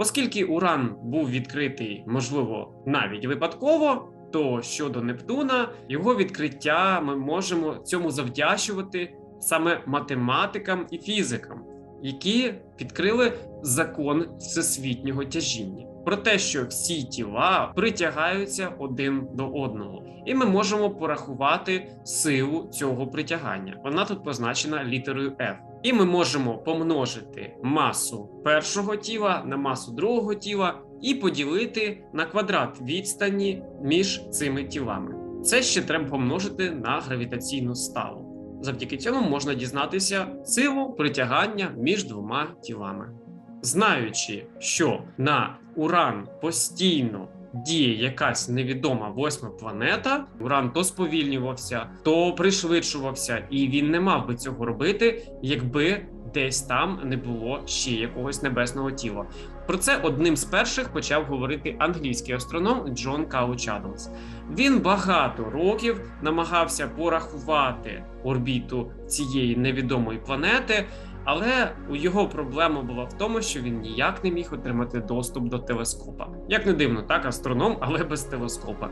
Оскільки Уран був відкритий, можливо, навіть випадково, то щодо Нептуна, його відкриття ми можемо цьому завдячувати саме математикам і фізикам, які відкрили закон всесвітнього тяжіння. Про те, що всі тіла притягаються один до одного, і ми можемо порахувати силу цього притягання. Вона тут позначена літерою F. І ми можемо помножити масу першого тіла на масу другого тіла і поділити на квадрат відстані між цими тілами. Це ще треба помножити на гравітаційну ставу. Завдяки цьому можна дізнатися силу притягання між двома тілами. Знаючи, що на Уран постійно діє якась невідома восьма планета, Уран то сповільнювався, то пришвидшувався, і він не мав би цього робити, якби десь там не було ще якогось небесного тіла. Про це одним з перших почав говорити англійський астроном Джон Кауч Адамс. Він багато років намагався порахувати орбіту цієї невідомої планети. Але у його проблема була в тому, що він ніяк не міг отримати доступ до телескопа. Як не дивно, так астроном, але без телескопа.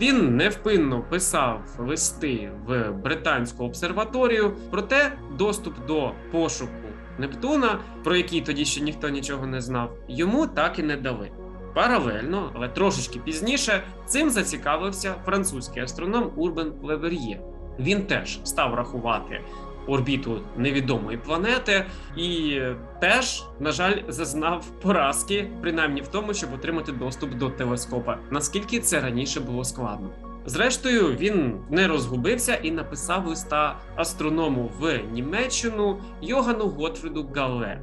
Він невпинно писав листи в британську обсерваторію, проте доступ до пошуку Нептуна, про який тоді ще ніхто нічого не знав, йому так і не дали. Паралельно, але трошечки пізніше, цим зацікавився французький астроном Урбен Левер'є. Він теж став рахувати орбіту невідомої планети, і теж, на жаль, зазнав поразки, принаймні в тому, щоб отримати доступ до телескопа. Наскільки це раніше було складно. Зрештою, він не розгубився і написав листа астроному в Німеччину Йогану Готфріду Галле.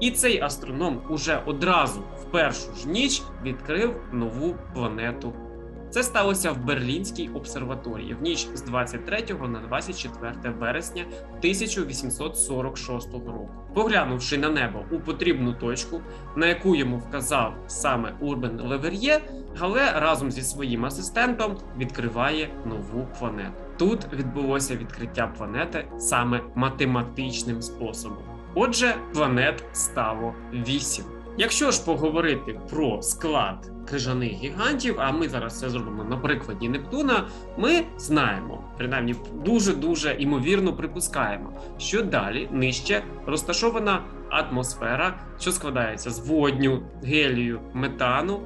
І цей астроном уже одразу в першу ж ніч відкрив нову планету. Це сталося в Берлінській обсерваторії в ніч з 23 на 24 вересня 1846 року. Поглянувши на небо у потрібну точку, на яку йому вказав саме Урбен Левер'є, Гале разом зі своїм асистентом відкриває нову планету. Тут відбулося відкриття планети саме математичним способом. Отже, планет стало вісім. Якщо ж поговорити про склад крижаних гігантів, а ми зараз це зробимо на прикладі Нептуна, ми знаємо, принаймні дуже дуже імовірно припускаємо, що далі нижче розташована атмосфера, що складається з водню, гелію, метану.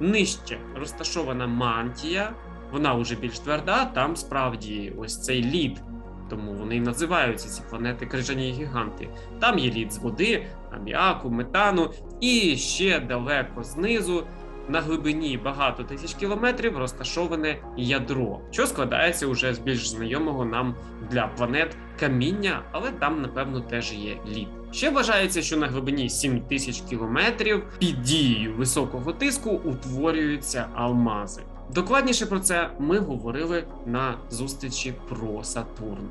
Нижче розташована мантія, вона вже більш тверда. Там справді ось цей лід, тому вони і називаються ці планети крижані гіганти. Там є лід з води, аміаку, метану, і ще далеко знизу. На глибині багато тисяч кілометрів розташоване ядро, що складається уже з більш знайомого нам для планет каміння, але там, напевно, теж є лід. Ще вважається, що на глибині 7 тисяч кілометрів під дією високого тиску утворюються алмази. Докладніше про це ми говорили на зустрічі про Сатурн.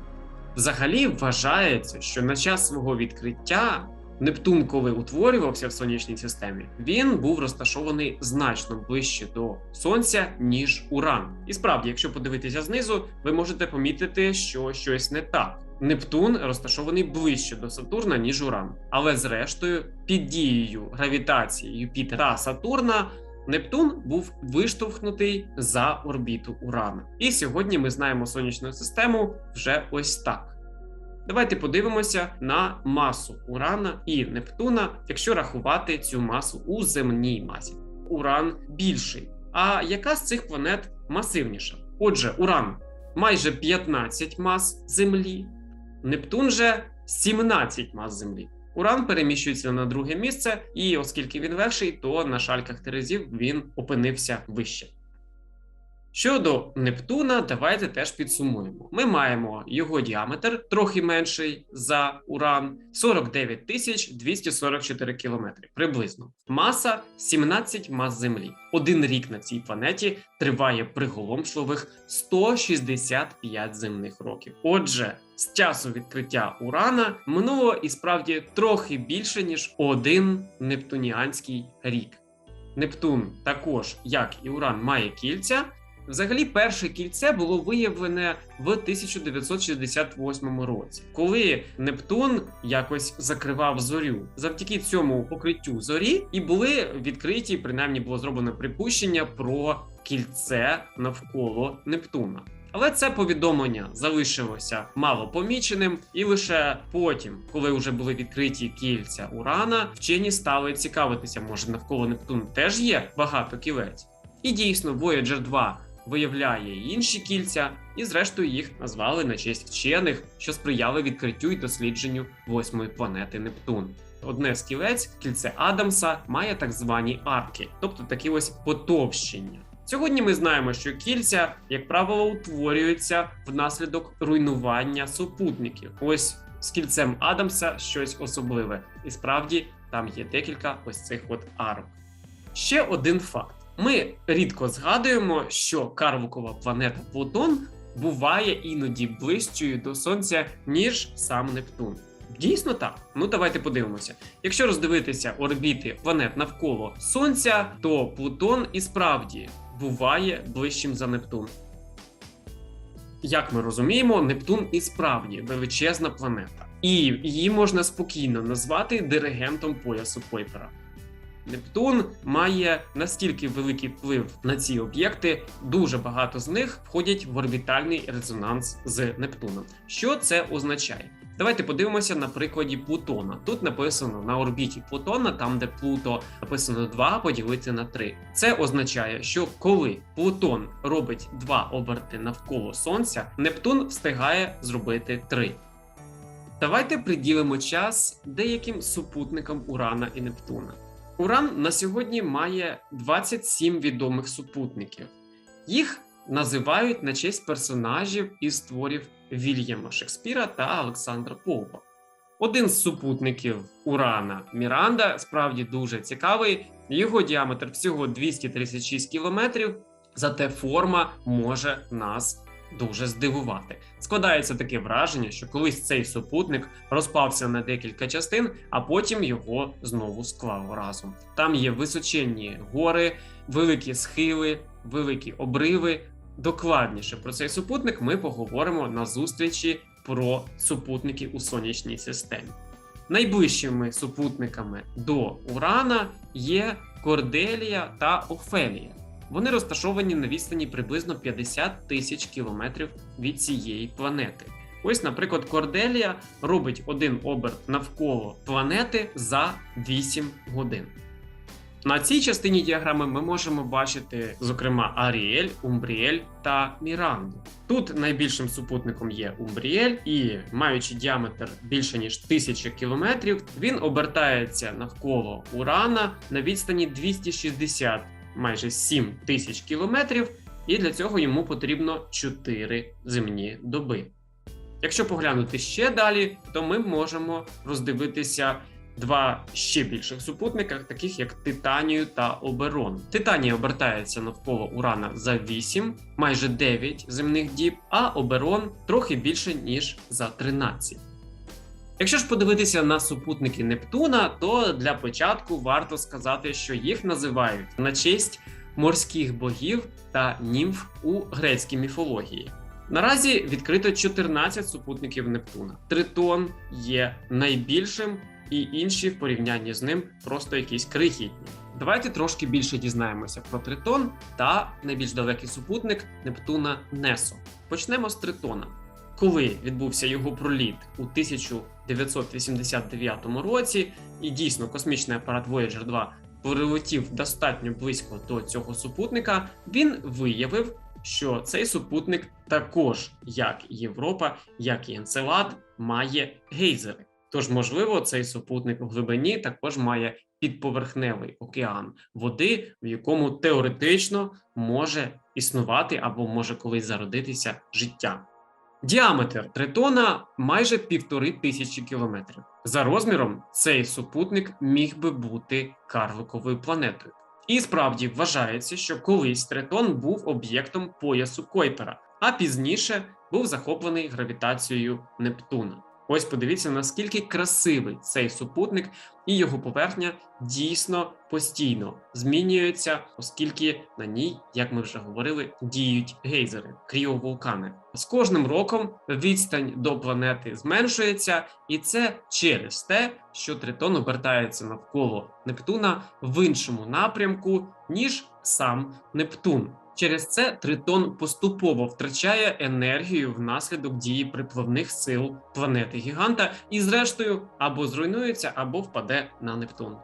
Взагалі вважається, що на час свого відкриття Нептун, коли утворювався в сонячній системі, він був розташований значно ближче до сонця ніж Уран. І справді, якщо подивитися знизу, ви можете помітити, що щось не так. Нептун розташований ближче до Сатурна ніж Уран, але зрештою, під дією гравітації Юпітера та Сатурна. Нептун був виштовхнутий за орбіту Урана. І сьогодні ми знаємо сонячну систему вже ось так. Давайте подивимося на масу Урана і Нептуна, якщо рахувати цю масу у земній масі. Уран більший. А яка з цих планет масивніша? Отже, Уран майже 15 мас Землі, Нептун же 17 мас Землі. Уран переміщується на друге місце, і оскільки він легший, то на шальках Терезів він опинився вище. Щодо Нептуна, давайте теж підсумуємо. Ми маємо його діаметр трохи менший за Уран 49 тисяч 244 кілометри приблизно. Маса 17 мас Землі. Один рік на цій планеті триває приголомшливих 165 земних років. Отже, з часу відкриття Урана минуло і справді трохи більше ніж один нептуніанський рік. Нептун також, як і Уран, має кільця. Взагалі, перше кільце було виявлене в 1968 році, коли Нептун якось закривав зорю. Завдяки цьому покриттю зорі і були відкриті, принаймні було зроблено припущення про кільце навколо Нептуна. Але це повідомлення залишилося мало поміченим, і лише потім, коли вже були відкриті кільця Урана, вчені стали цікавитися, може навколо Нептуну теж є багато кілець. І дійсно, Voyager 2 виявляє інші кільця, і зрештою їх назвали на честь вчених, що сприяли відкриттю і дослідженню восьмої планети Нептун. Одне з кілець, кільце Адамса, має так звані арки, тобто такі ось потовщення. Сьогодні ми знаємо, що кільця, як правило, утворюються внаслідок руйнування супутників. Ось з кільцем Адамса щось особливе, і справді там є декілька ось цих от арок. Ще один факт: ми рідко згадуємо, що карвукова планета Плутон буває іноді ближчою до Сонця, ніж сам Нептун. Дійсно так. Ну давайте подивимося. Якщо роздивитися орбіти планет навколо Сонця, то Плутон і справді буває ближчим за Нептун. Як ми розуміємо, Нептун і справді величезна планета, і її можна спокійно назвати диригентом поясу Койпера. Нептун має настільки великий вплив на ці об'єкти, дуже багато з них входять в орбітальний резонанс з Нептуном. Що це означає? Давайте подивимося на прикладі Плутона. Тут написано на орбіті Плутона, там де Плуто написано 2 поділити на 3. Це означає, що коли Плутон робить два оберти навколо Сонця, Нептун встигає зробити 3. Давайте приділимо час деяким супутникам Урана і Нептуна. Уран на сьогодні має 27 відомих супутників. Їх називають на честь персонажів із творів Вільяма Шекспіра та Олександра Поупа. Один з супутників Урана Міранда справді дуже цікавий. Його діаметр всього 236 кілометрів, зате форма може нас дуже здивувати. Складається таке враження, що колись цей супутник розпався на декілька частин, а потім його знову склав разом. Там є височенні гори, великі схили, великі обриви. Докладніше про цей супутник ми поговоримо на зустрічі про супутники у сонячній системі. Найближчими супутниками до Урана є Корделія та Офелія. Вони розташовані на відстані приблизно 50 тисяч кілометрів від цієї планети. Ось, наприклад, Корделія робить один оберт навколо планети за 8 годин. На цій частині діаграми ми можемо бачити, зокрема, Аріель, Умбріель та Міранду. Тут найбільшим супутником є Умбріель, і маючи діаметр більше ніж 1000 кілометрів, він обертається навколо Урана на відстані 260 майже 7 тисяч кілометрів, і для цього йому потрібно 4 земні доби. Якщо поглянути ще далі, то ми можемо роздивитися два ще більших супутниках, таких як Титанію та Оберон. Титанія обертається навколо Урана за 8, майже 9 земних діб, а Оберон трохи більше ніж за 13. Якщо ж подивитися на супутники Нептуна, то для початку варто сказати, що їх називають на честь морських богів та німф у грецькій міфології. Наразі відкрито 14 супутників Нептуна. Тритон є найбільшим, і інші в порівнянні з ним просто якісь крихітні. Давайте трошки більше дізнаємося про Тритон та найбільш далекий супутник Нептуна Несо. Почнемо з Тритона. Коли відбувся його проліт у 1989 році, і дійсно космічний апарат Voyager 2 прилетів достатньо близько до цього супутника, він виявив, що цей супутник також, як Європа, як і Енцелад, має гейзери. Тож, можливо, цей супутник у глибині також має підповерхневий океан води, в якому теоретично може існувати або може колись зародитися життя. Діаметр тритона майже півтори тисячі кілометрів. За розміром, цей супутник міг би бути карликовою планетою. І справді вважається, що колись тритон був об'єктом поясу Койпера, а пізніше був захоплений гравітацією Нептуна. Ось подивіться, наскільки красивий цей супутник, і його поверхня дійсно постійно змінюється, оскільки на ній, як ми вже говорили, діють гейзери, кріовулкани. З кожним роком відстань до планети зменшується, і це через те, що Тритон обертається навколо Нептуна в іншому напрямку, ніж сам Нептун. Через це Тритон поступово втрачає енергію внаслідок дії приплавних сил планети Гіганта і, зрештою, або зруйнується, або впаде на Нептун.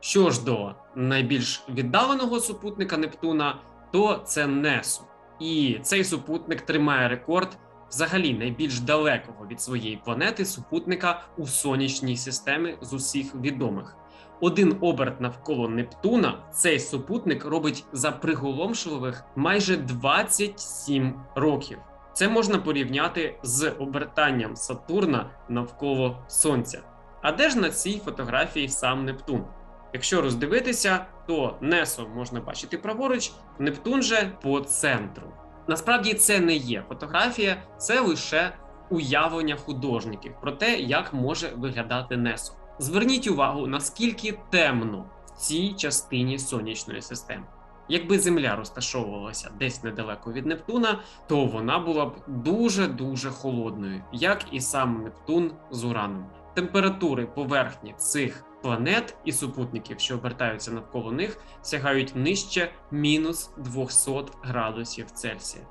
Що ж до найбільш віддаленого супутника Нептуна, то це Несу. І цей супутник тримає рекорд взагалі найбільш далекого від своєї планети супутника у сонячній системі з усіх відомих. Один оберт навколо Нептуна цей супутник робить за приголомшливих майже 27 років. Це можна порівняти з обертанням Сатурна навколо Сонця. А де ж на цій фотографії сам Нептун? Якщо роздивитися, то Несо можна бачити праворуч, Нептун же по центру. Насправді це не є фотографія, це лише уявлення художників про те, як може виглядати Несо. Зверніть увагу, наскільки темно в цій частині сонячної системи. Якби Земля розташовувалася десь недалеко від Нептуна, то вона була б дуже дуже холодною, як і сам Нептун з Ураном. Температури поверхні цих планет і супутників, що обертаються навколо них, сягають нижче мінус 200 градусів Цельсія.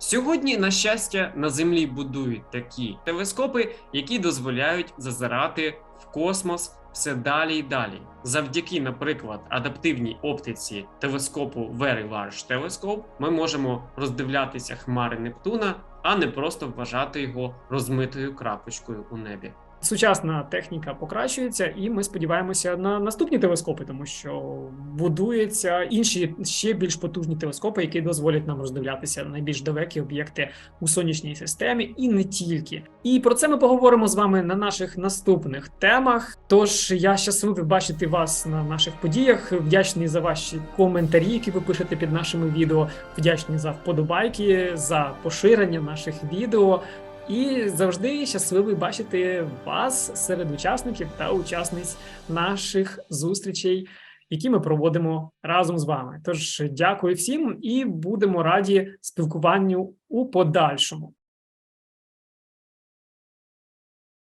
Сьогодні, на щастя, на Землі будують такі телескопи, які дозволяють зазирати в космос все далі і далі. Завдяки, наприклад, адаптивній оптиці телескопу Very Large Telescope ми можемо роздивлятися хмари Нептуна, а не просто вважати його розмитою крапочкою у небі. Сучасна техніка покращується, і ми сподіваємося на наступні телескопи, тому що будуються інші ще більш потужні телескопи, які дозволять нам роздивлятися найбільш далекі об'єкти у сонячній системі, і не тільки. І про це ми поговоримо з вами на наших наступних темах. Тож я щасливий бачити вас на наших подіях. Вдячний за ваші коментарі, які ви пишете під нашими відео. Вдячний за вподобайки, за поширення наших відео. І завжди щасливий бачити вас серед учасників та учасниць наших зустрічей, які ми проводимо разом з вами. Тож дякую всім і будемо раді спілкуванню у подальшому.